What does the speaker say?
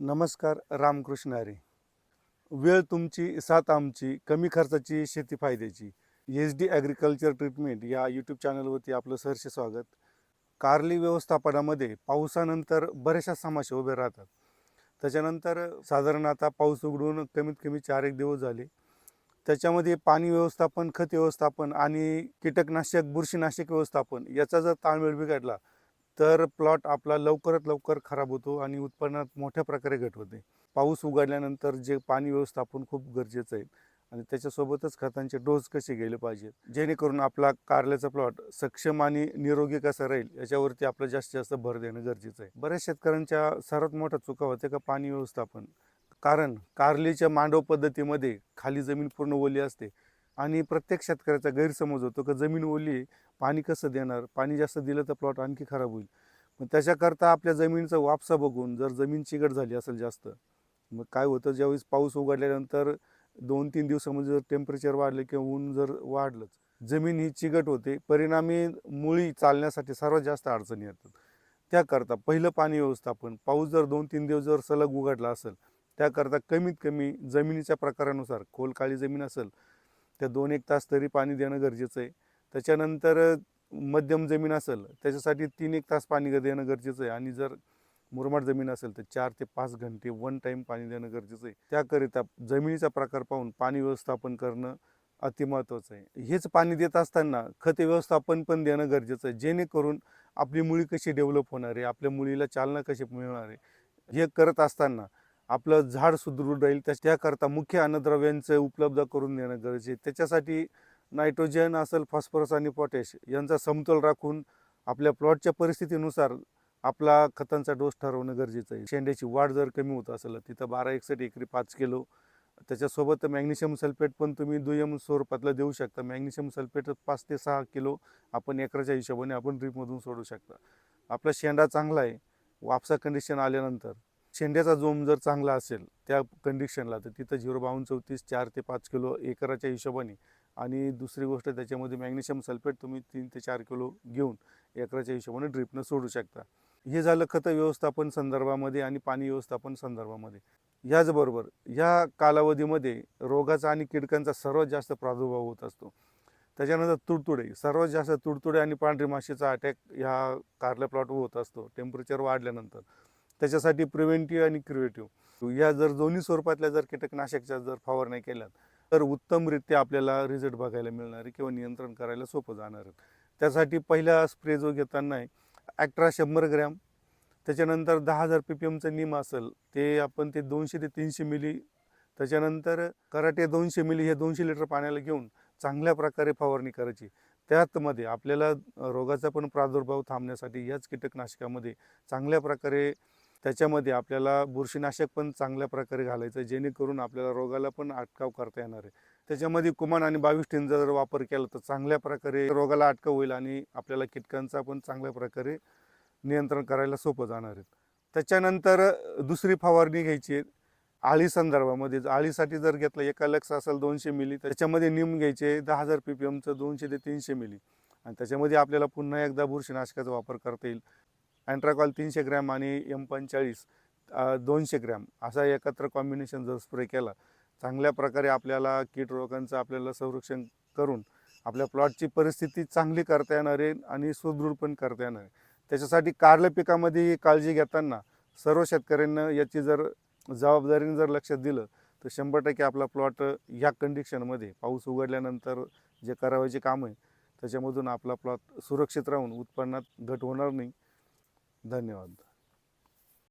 नमस्कार रामकृष्ण आरे वेळ तुमची साथ आमची कमी खर्चाची शेती फायद्याची. एच डी ॲग्रिकल्चर ट्रीटमेंट या यूट्यूब चॅनलवरती आपलं सहर्ष स्वागत. कारली व्यवस्थापनामध्ये पावसानंतर बऱ्याचशा समस्या उभ्या राहतात. त्याच्यानंतर साधारण आता पाऊस उघडून कमीत कमी चार एक दिवस झाले. त्याच्यामध्ये पाणी व्यवस्थापन खत व्यवस्थापन आणि कीटकनाशक बुरशीनाशक व्यवस्थापन याचा जर ताळमेळ बिघडला तर प्लॉट आपला लवकरात लवकर खराब होतो आणि उत्पन्नात मोठ्या प्रकारे घट होते. पाऊस उघडल्यानंतर जे पाणी व्यवस्थापन खूप गरजेचं आहे आणि त्याच्यासोबतच खतांचे डोस कसे गेले पाहिजेत जेणेकरून आपला कारल्याचा प्लॉट सक्षम आणि निरोगी कसा राहील याच्यावरती आपलं जास्तीत जास्त भर देणं गरजेचं आहे. बऱ्याच शेतकऱ्यांच्या सर्वात मोठा चुका होते का पाणी व्यवस्थापन. कारण कारलीच्या मांडव पद्धतीमध्ये खाली जमीन पूर्ण ओली असते. आणि प्रत्येक शेतकऱ्याचा गैरसमज होतो की जमीन ओली आहे पाणी कसं देणार? पाणी जास्त दिलं तर प्लॉट आणखी खराब होईल. मग त्याच्याकरता आपल्या जमिनीचा वापसा बघून जर जमीन चिकट झाली असेल जास्त मग काय होतं? ज्यावेळेस पाऊस उघडल्यानंतर दोन तीन दिवसामध्ये जर टेम्परेचर वाढलं किंवा ऊन जर वाढलंच जमीन ही चिकट होते. परिणामी मुळी चालण्यासाठी सर्वात जास्त अडचणी येतात. त्याकरता पहिलं पाणी व्यवस्थापन पाऊस जर दोन तीन दिवस जर सलग उघडला असेल त्याकरता कमीत कमी जमिनीच्या प्रकारानुसार खोल काळी जमीन असेल त्या दोन एक तास तरी पाणी देणं गरजेचं आहे. त्याच्यानंतर मध्यम जमीन असेल त्याच्यासाठी तीन एक तास पाणी देणं गरजेचं आहे. आणि जर मुरमाड जमीन असेल तर चार ते पाच घंटे वन टाईम पाणी देणं गरजेचं आहे. त्याकरिता जमिनीचा प्रकार पाहून पाणी व्यवस्थापन करणं अतिमहत्त्वाचं आहे. हेच पाणी देत असताना खते व्यवस्थापन पण देणं गरजेचं आहे. जेणेकरून आपली मुळी कशी डेव्हलप होणार आहे आपल्या मुलीला चालना कशी मिळणार आहे हे करत असताना आपलं झाड सुदृढ राहील त्याकरता मुख्य अन्नद्रव्यांचं उपलब्ध करून देणं गरजेचे त्याच्यासाठी नायट्रोजन असेल फॉस्फरस आणि पोटॅश यांचा समतोल राखून आपल्या प्लॉटच्या परिस्थितीनुसार आपला खतांचा डोस ठरवणं गरजेचं आहे. शेंड्याची वाढ जर कमी होत असेल तिथं बारा एकसठ एकरी पाच किलो. त्याच्यासोबत मॅग्नेशियम सल्फेट पण तुम्ही दुय्यम स्वरूपातलं देऊ शकता. मॅग्नेशियम सल्फेट पाच ते सहा किलो आपण एकराच्या हिशोबाने आपण ड्रीपमधून सोडू शकता. आपला शेंडा चांगला आहे. वापसा कंडिशन आल्यानंतर शेंड्याचा जोम जर चांगला असेल त्या कंडिशनला तर तिथं झिरो बावन्न चौतीस चार ते पाच किलो एकराच्या हिशोबाने. आणि दुसरी गोष्ट त्याच्यामध्ये मॅग्नेशियम सल्फेट तुम्ही तीन ते चार किलो घेऊन एकराच्या हिशोबाने ड्रिपनं सोडू शकता. हे झालं खतं व्यवस्थापन संदर्भामध्ये आणि पाणी व्यवस्थापन संदर्भामध्ये. याचबरोबर ह्या कालावधीमध्ये रोगाचा आणि कीटकांचा सर्वात जास्त प्रादुर्भाव होत असतो. त्याच्यानंतर तुडतुडे सर्वात जास्त तुडतुडे आणि पांढरी माशीचा अटॅक ह्या कारल्या प्लॉट होत असतो. टेम्परेचर वाढल्यानंतर. त्याच्यासाठी प्रिव्हेंटिव्ह आणि क्रिएटिव्ह या जर दोन्ही स्वरूपातल्या जर कीटकनाशकच्या जर फवारण्या केल्यात तर उत्तमरित्या आपल्याला रिझल्ट बघायला मिळणार आहे किंवा नियंत्रण करायला सोपं जाणार आहे त्यासाठी पहिला स्प्रे जो घेताना आहे ॲक्ट्रा शंभर ग्रॅम. त्याच्यानंतर दहा हजार पी पी एमचं निम असेल ते आपण ते दोनशे ते तीनशे मिली. त्याच्यानंतर कराटे दोनशे मिली हे दोनशे लिटर पाण्याला घेऊन चांगल्या प्रकारे फवारणी करायची. त्यातमध्ये आपल्याला रोगाचा पण प्रादुर्भाव थांबण्यासाठी याच कीटकनाशकामध्ये चांगल्या प्रकारे त्याच्यामध्ये आपल्याला बुरशीनाशक पण चांगल्या प्रकारे घालायचं आहे जेणेकरून आपल्याला रोगाला पण अटकाव करता येणार आहे. त्याच्यामध्ये कुमान आणि बावीस टीनचा जर वापर केला तर चांगल्या प्रकारे रोगाला अटकाव होईल आणि आपल्याला कीटकांचा पण चांगल्या प्रकारे नियंत्रण करायला सोपं जाणार आहे. त्याच्यानंतर दुसरी फवारणी घ्यायची आहे. आळी संदर्भामध्ये आळीसाठी जर घेतलं एका लक्ष असेल दोनशे मिली त्याच्यामध्ये निम घ्यायचे दहा हजार पी पी एमचं दोनशे ते तीनशे मिली. आणि त्याच्यामध्ये आपल्याला पुन्हा एकदा बुरशीनाशकाचा वापर करता येईल. अँट्राकॉल तीनशे ग्रॅम आणि एम पंचेचाळीस दोनशे ग्रॅम असा एकत्र कॉम्बिनेशन जर स्प्रे केला चांगल्या प्रकारे आपल्याला कीड रोगांचं आपल्याला संरक्षण करून आपल्या प्लॉटची परिस्थिती चांगली करता येणार आहे आणि सुदृढ पण करता येणार आहे. त्याच्यासाठी कारल्या पिकामध्ये काळजी घेताना सर्व शेतकऱ्यांना याची जर जबाबदारीने जर लक्षात दिलं तर शंभर टक्के आपला प्लॉट ह्या कंडिशनमध्ये पाऊस उघडल्यानंतर जे करावायचे काम आहे त्याच्यामधून आपला प्लॉट सुरक्षित राहून उत्पन्नात घट होणार नाही. धन्यवाद.